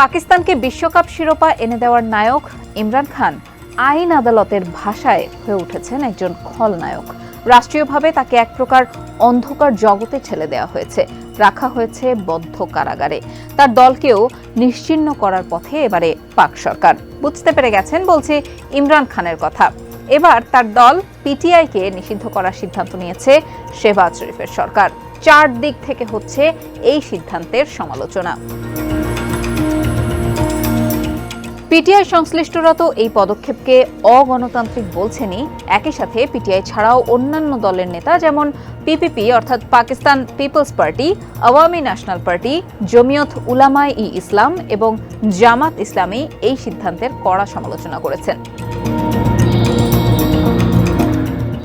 পাকিস্তানকে বিশ্বকাপ শিরোপা এনে দেওয়ার নায়ক ইমরান খান আইন আদালতের ভাষায় হয়ে উঠেছেন একজন খলনায়ক। রাষ্ট্রীয়ভাবে তাকে এক প্রকার অন্ধকার জগতে ছেলে দেওয়া হয়েছে, রাখা হয়েছে বদ্ধ কারাগারে। তার দলকেও নিশ্চিহ্ন করার পথে এবারে পাক সরকার। বুঝতে পেরে গেছেন, বলছে ইমরান খানের কথা। এবার তার দল পিটিআইকে নিষিদ্ধ করার সিদ্ধান্ত নিয়েছে শেহবাজ শরীফের সরকার। চার দিক থেকে হচ্ছে এই সিদ্ধান্তের সমালোচনা। পিটিআই সংশ্লিষ্টরা তো এই পদক্ষেপকে অগণতান্ত্রিক বলছেনই একই সাথে পিটিআই ছাড়াও অন্যান্য দলের নেতা যেমন পিপিপি অর্থাৎ Pakistan people's party Awami national party Jamiat Ulama e Islam এবং জামাত ইসলামী এই সিদ্ধান্তের কড়া সমালোচনা করেছেন।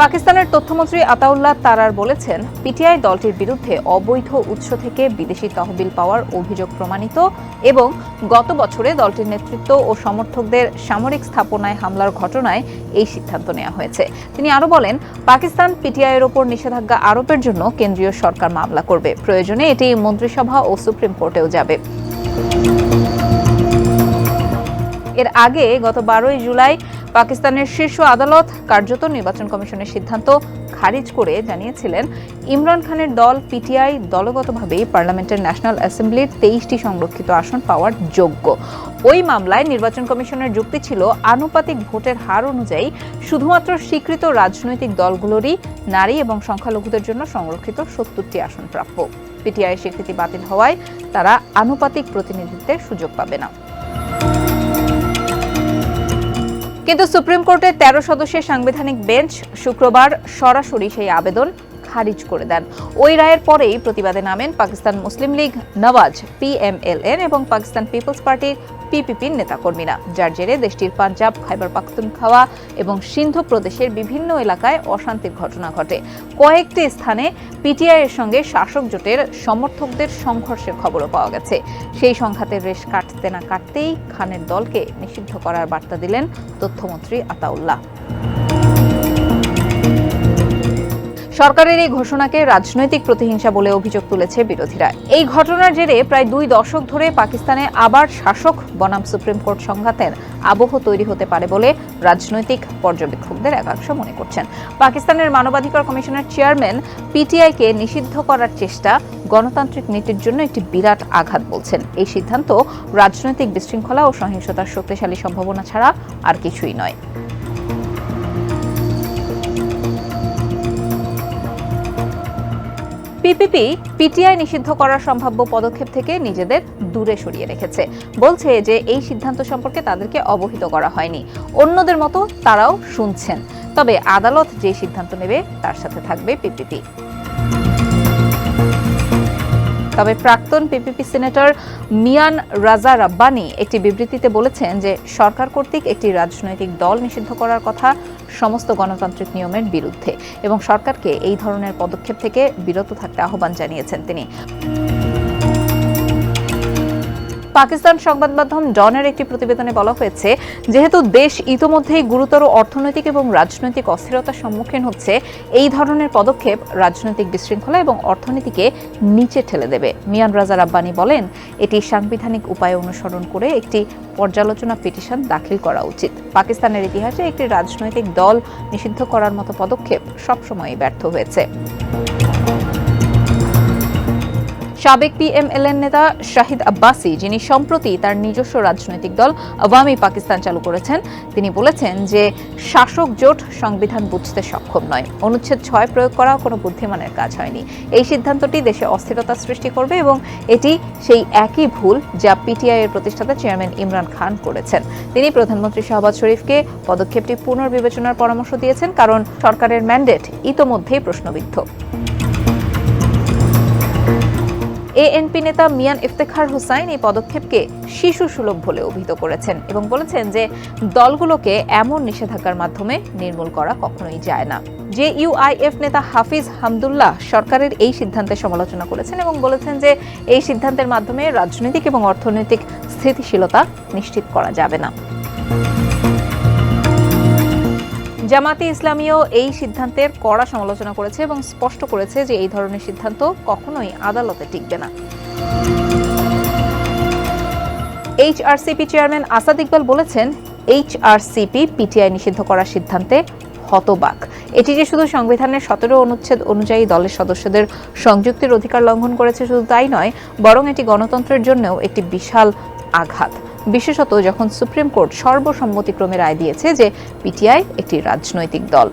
পাকিস্তানের তথ্যমন্ত্রী আতাউল্লাহ তারার বলেছেন, পিটিআই দলটির বিরুদ্ধে অবৈধ উৎস থেকে বিদেশি তহবিল পাওয়ার অভিযোগ প্রমাণিত এবং গত বছরে দলটির নেতৃত্ব ও সমর্থকদের সামরিক স্থাপনায় হামলার ঘটনায় এই সিদ্ধান্ত নেওয়া হয়েছে। তিনি আরও বলেন, পাকিস্তান পিটিআইয়ের ওপর নিষেধাজ্ঞা আরোপের জন্য কেন্দ্রীয় সরকার মামলা করবে। প্রয়োজনে এটি মন্ত্রিসভা ও সুপ্রিম কোর্টেও যাবে। এর আগে গত বারোই জুলাই পাকিস্তানের শীর্ষ আদালত কার্যত নির্বাচন কমিশনের সিদ্ধান্ত খারিজ করে জানিয়েছিলেন, ইমরান খানের দল পিটিআই দলগতভাবেই পার্লামেন্টের ন্যাশনাল অ্যাসেম্বলির তেইশটি সংরক্ষিত আসন পাওয়ার যোগ্য। ওই মামলায় নির্বাচন কমিশনের যুক্তি ছিল, আনুপাতিক ভোটের হার অনুযায়ী শুধুমাত্র স্বীকৃত রাজনৈতিক দলগুলোরই নারী এবং সংখ্যালঘুদের জন্য সংরক্ষিত সত্তরটি আসন প্রাপ্য। পিটিআই স্বীকৃতি বাতিল হওয়ায় তারা আনুপাতিক প্রতিনিধিত্বের সুযোগ পাবে না। কিন্তু সুপ্রিম কোর্টের তেরো সদস্যের সাংবিধানিক বেঞ্চ শুক্রবার সরাসরি সেই আবেদন খারিজ করে দেন। ওই রায়ের পরেই প্রতিবাদে নামেন Pakistan Muslim League Nawaz, PMLN এবং পাকিস্তান পিপলস পার্টির পিপিপির নেতাকর্মীরা। যার জেরে দেশটির পাঞ্জাব, খাইবার পাখতুনখাওয়া এবং সিন্ধু প্রদেশের বিভিন্ন এলাকায় অশান্তির ঘটনা ঘটে। কয়েকটি স্থানে পিটিআই এর সঙ্গে শাসক জোটের সমর্থকদের সংঘর্ষের খবরও পাওয়া গেছে। সেই সংঘাতের রেশ কাটতে না কাটতেই খানের দলকে নিষিদ্ধ করার বার্তা দিলেন তথ্যমন্ত্রী আতাউল্লাহ। সরকারের এই ঘোষণাকে রাজনৈতিক প্রতিহিংসা বলে অভিযোগ তুলেছে বিরোধীরা। এই ঘটনার জেরে প্রায় দুই দশক ধরে পাকিস্তানে আবার শাসক বনাম সুপ্রিম কোর্ট সংঘাতের আবহ তৈরি হতে পারে বলে রাজনৈতিক পর্যবেক্ষকদের একাংশ মনে করছেন। পাকিস্তানের মানবাধিকার কমিশনের চেয়ারম্যান পিটিআইকে নিষিদ্ধ করার চেষ্টা গণতান্ত্রিক নীতির জন্য একটি বিরাট আঘাত বলছেন। এই সিদ্ধান্ত রাজনৈতিক বিশৃঙ্খলা ও সহিংসতার শক্তিশালী সম্ভাবনা ছাড়া আর কিছুই নয়। পিপিপি পিটিআই নিষিদ্ধ করার সম্ভাব্য পদক্ষেপ থেকে নিজেদের দূরে সরিয়ে রেখেছে। বলছে যে, এই সিদ্ধান্ত সম্পর্কে তাদেরকে অবহিত করা হয়নি। অন্যদের মতো তারাও শুনছেন। তবে আদালত যে সিদ্ধান্ত নেবে, তার সাথে থাকবে পিপিপি তবে প্রাক্তন পিপিপি সিনেটর মিয়ান রাজা রাব্বানি একটি বিবৃতিতে বলেছেন যে সরকার কর্তৃক একটি রাজনৈতিক দল নিষিদ্ধ করার কথা সমস্ত গণতান্ত্রিক নিয়মের বিরুদ্ধে এবং সরকারকে এই ধরনের পদক্ষেপ থেকে বিরত থাকতে আহ্বান জানিয়েছেন তিনি। পাকিস্তান সংবাদ মাধ্যম ডনের একটি প্রতিবেদনে বলা হয়েছে, যেহেতু দেশ ইতোমধ্যেই গুরুতর অর্থনৈতিক এবং রাজনৈতিক অস্থিরতার সম্মুখীন হচ্ছে, এই ধরনের পদক্ষেপ রাজনৈতিক বিশৃঙ্খলা এবং অর্থনীতিকে নিচে ঠেলে দেবে। মিয়ান রাজা রাব্বানি বলেন, এটি সাংবিধানিক উপায় অনুসরণ করে একটি পর্যালোচনা পিটিশন দাখিল করা উচিত। পাকিস্তানের ইতিহাসে একটি রাজনৈতিক দল নিষিদ্ধ করার মতো পদক্ষেপ সবসময়ই ব্যর্থ হয়েছে। সাবেক পিএমএলএন নেতা শাহিদ আব্বাসি, যিনি সম্প্রতি তার নিজস্ব রাজনৈতিক দল আওয়ামী পাকিস্তান চালু করেছেন, তিনি বলেছেন যে শাসক জোট সংবিধান বুঝতে সক্ষম নয়। অনুচ্ছেদ ছয় প্রয়োগ করা কোনো বুদ্ধিমানের কাজ হয়নি। এই সিদ্ধান্তটি দেশে অস্থিরতা সৃষ্টি করবে এবং এটি সেই একই ভুল যা পিটিআই এর প্রতিষ্ঠাতা চেয়ারম্যান ইমরান খান করেছেন। তিনি প্রধানমন্ত্রী শাহবাজ শরীফকে পদক্ষেপটি পুনর্বিবেচনার পরামর্শ দিয়েছেন, কারণ সরকারের ম্যান্ডেট ইতোমধ্যেই প্রশ্নবিদ্ধ। এএনপি নেতা মিয়ান ইফতেখার হুসাইন এই পদক্ষেপকে শিশু সুলভ বলে অভিহিত করেছেন এবং বলেছেন যে দলগুলোকে এমন নিষেধাজ্ঞার মাধ্যমে নির্মূল করা কখনোই যায় না। যে ইউআইএফ নেতা হাফিজ হামদুল্লাহ সরকারের এই সিদ্ধান্তের সমালোচনা করেছেন এবং বলেছেন যে এই সিদ্ধান্তের মাধ্যমে রাজনৈতিক এবং অর্থনৈতিক স্থিতিশীলতা নিশ্চিত করা যাবে না। জামাতে ইসলামীও এই সিদ্ধান্তের কড়া সমালোচনা করেছে এবং স্পষ্ট করেছে যে এই ধরনের সিদ্ধান্ত কখনোই আদালতে টিকবে না। এইচআরসিপি চেয়ারম্যান আসাদ ইকবাল বলেছেন, এইচআরসিপি পিটিআই নিষিদ্ধ করার সিদ্ধান্তে হতবাক। এটি যে শুধু সংবিধানের সতেরো অনুচ্ছেদ অনুযায়ী দলের সদস্যদের সংযুক্তির অধিকার লঙ্ঘন করেছে শুধু তাই নয়, বরং এটি গণতন্ত্রের জন্যও একটি বিশাল আঘাত। বিশেষত যখন সুপ্রিম কোর্ট সর্বসম্মতিক্রমে রায় দিয়েছে যে পিটিআই একটি রাজনৈতিক দল।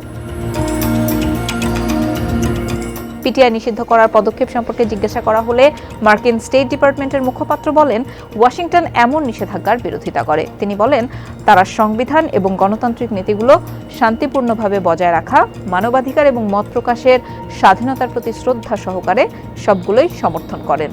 পিটিআই নিষিদ্ধ করার পদক্ষেপ সম্পর্কে জিজ্ঞাসা করা হলে মার্কিন স্টেট ডিপার্টমেন্টের মুখপাত্র বলেন, ওয়াশিংটন এমন নিষেধাজ্ঞার বিরোধিতা করে। তিনি বলেন, তারা সংবিধান এবং গণতান্ত্রিক নীতিগুলো শান্তিপূর্ণভাবে বজায় রাখা, মানবাধিকার এবং মত প্রকাশের স্বাধীনতার প্রতি শ্রদ্ধা সহকারে সবগুলোই সমর্থন করেন।